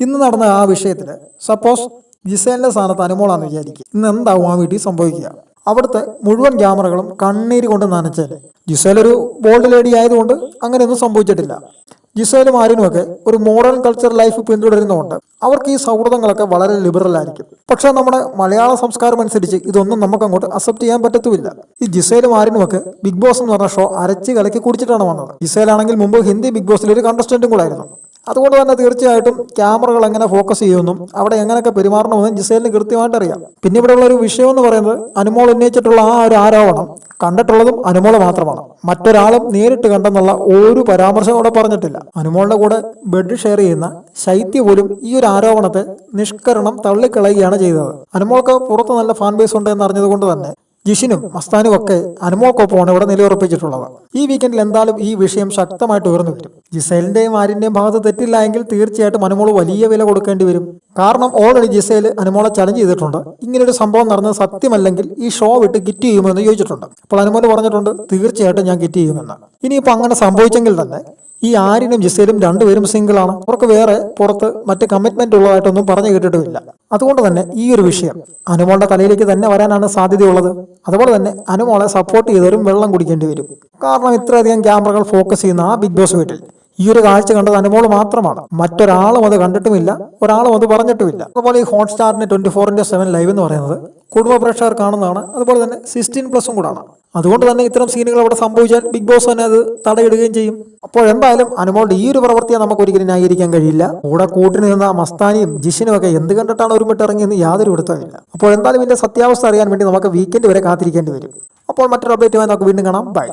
ഇന്ന് നടന്ന ആ വിഷയത്തിൽ സപ്പോസ് ജിസേലിന്റെ സ്ഥാനത്ത് അനുമോളാന്ന് വിചാരിക്കുക. ഇന്ന് എന്താവും ആ വീട്ടിൽ സംഭവിക്കുക? അവിടുത്തെ മുഴുവൻ ക്യാമറകളും കണ്ണീര് കൊണ്ട് നനച്ചേനെ ജിസേൽ ഒരു ബോൾഡ് ലേഡി ആയതുകൊണ്ട് അങ്ങനെയൊന്നും സംഭവിച്ചിട്ടില്ല. ജിസേലും ആര്യനുമൊക്കെ ഒരു മോഡേൺ കൾച്ചർ ലൈഫ് പിന്തുടരുന്നതുകൊണ്ട് അവർക്ക് ഈ സൗഹൃദങ്ങളൊക്കെ വളരെ ലിബറൽ ആയിരിക്കും. പക്ഷേ നമ്മുടെ മലയാള സംസ്കാരം അനുസരിച്ച് ഇതൊന്നും നമുക്ക് അങ്ങോട്ട് അക്സെപ്റ്റ് ചെയ്യാൻ പറ്റത്തുമില്ല. ഈ ജിസേലും ആര്യനുമൊക്കെ ബിഗ് ബോസ് എന്ന് പറഞ്ഞ ഷോ അരച്ച് കലക്കി കുടിച്ചിട്ടാണ് വന്നത്. ജിസേലാണെങ്കിൽ മുമ്പ് ഹിന്ദി ബിഗ് ബോസിൽ ഒരു കണ്ടസ്റ്റന്റും കൂടെ ആയിരുന്നു. അതുകൊണ്ട് തന്നെ തീർച്ചയായിട്ടും ക്യാമറകൾ എങ്ങനെ ഫോക്കസ് ചെയ്യുമെന്നും അവിടെ എങ്ങനെയൊക്കെ പെരുമാറണമെന്നും ജിസേലിന് കൃത്യമായിട്ട് അറിയാം. പിന്നെ ഇവിടെയുള്ള ഒരു വിഷയം എന്ന് പറയുന്നത് അനുമോൾ ഉന്നയിച്ചിട്ടുള്ള ആ ഒരു ആരോപണം കണ്ടിട്ടുള്ളതും അനുമോൾ മാത്രമാണ്. മറ്റൊരാളും നേരിട്ട് കണ്ടെന്നുള്ള ഒരു പരാമർശം അവിടെ പറഞ്ഞിട്ടില്ല. അനുമോളുടെ കൂടെ ബെഡ് ഷെയർ ചെയ്യുന്ന ശൈത്യ പോലും ഈ ഒരു ആരോപണത്തെ നിഷ്കരണം തള്ളിക്കളയുകയാണ് ചെയ്തത്. അനുമോൾക്ക് പുറത്ത് നല്ല ഫാൻ ബേസ് ഉണ്ട് എന്ന് അറിഞ്ഞതുകൊണ്ട് തന്നെ ജിഷിനും മസ്താനും ഒക്കെ അനുമോക്കൊപ്പമാണ് ഇവിടെ നിലയുറപ്പിച്ചിട്ടുള്ളത്. ഈ വീക്കെൻഡിൽ എന്തായാലും ഈ വിഷയം ശക്തമായിട്ട് ഉയർന്നു വരും. ജിസേലിന്റെയും ആര്യന്റെയും ഭാഗത്ത് തെറ്റില്ല എങ്കിൽ തീർച്ചയായിട്ടും അനുമോൾ വലിയ വില കൊടുക്കേണ്ടി വരും. കാരണം ഓൾറെഡി ജിസേൽ അനുമോളെ ചലഞ്ച് ചെയ്തിട്ടുണ്ട്. ഇങ്ങനൊരു സംഭവം നടന്നത് സത്യമല്ലെങ്കിൽ ഈ ഷോ വിട്ട് കിറ്റ് ചെയ്യുമെന്ന് ചോദിച്ചിട്ടുണ്ട്. അപ്പോൾ അനുമോൾ പറഞ്ഞിട്ടുണ്ട് തീർച്ചയായിട്ടും ഞാൻ കിറ്റ് ചെയ്യുമെന്ന്. ഇനിയിപ്പോൾ അങ്ങനെ സംഭവിച്ചെങ്കിൽ തന്നെ ഈ ആര്യനും ജിസേലും രണ്ടുപേരും സിംഗിളാണ് അവർക്ക് വേറെ പുറത്ത് മറ്റ് കമ്മിറ്റ്മെന്റ് ഉള്ളതായിട്ടൊന്നും പറഞ്ഞു കേട്ടിട്ടുമില്ല. അതുകൊണ്ട് തന്നെ ഈ ഒരു വിഷയം അനുമോളുടെ തലയിലേക്ക് തന്നെ വരാനാണ് സാധ്യതയുള്ളത്. അതുപോലെ തന്നെ അനുമോളെ സപ്പോർട്ട് ചെയ്തവരും വെള്ളം കുടിക്കേണ്ടി വരും. കാരണം ഇത്രയധികം ക്യാമറകൾ ഫോക്കസ് ചെയ്യുന്ന ആ ബിഗ് ബോസ് വീട്ടിൽ. ഈ ഒരു കാഴ്ച കണ്ടത് അനുമോൾ മാത്രമാണ്. മറ്റൊരാളും അത് കണ്ടിട്ടുമില്ല ഒരാളും അത് പറഞ്ഞിട്ടുമില്ല. അതുപോലെ ഈ ഹോട്ട്സ്റ്റാറിന്റെ twenty four into seven live എന്ന് പറയുന്നത് കുടുംബ പ്രേക്ഷകർ കാണുന്നതാണ്. അതുപോലെ തന്നെ സിക്സ്റ്റീൻ പ്ലസും കൂടാണ്. അതുകൊണ്ട് തന്നെ ഇത്തരം സീനുകൾ അവിടെ സംഭവിച്ചാൽ ബിഗ് ബോസ് തന്നെ അത് തടയിടുകയും ചെയ്യും. അപ്പോൾ എന്തായാലും അനുമോളുടെ ഈ ഒരു പ്രവൃത്തിയെ നമുക്ക് ഒരിക്കലും ന്യായീകരിക്കാൻ കഴിയില്ല. കൂടെ കൂട്ടിന് നിന്ന മസ്താനിയും ജിഷിനും ഒക്കെ എന്ത് കണ്ടിട്ടാണ് ഒരുമിട്ട് ഇറങ്ങിയെന്ന് യാതൊരു പിടുത്തമില്ല അപ്പോൾ എന്തായാലും ഇതിന്റെ സത്യാവസ്ഥ അറിയാൻ വേണ്ടി നമുക്ക് വീക്കെൻഡ് വരെ കാത്തിരിക്കേണ്ടി വരും. അപ്പോൾ മറ്റൊരു അപ്ഡേറ്റുമായി നമുക്ക് വീണ്ടും കാണാം. ബൈ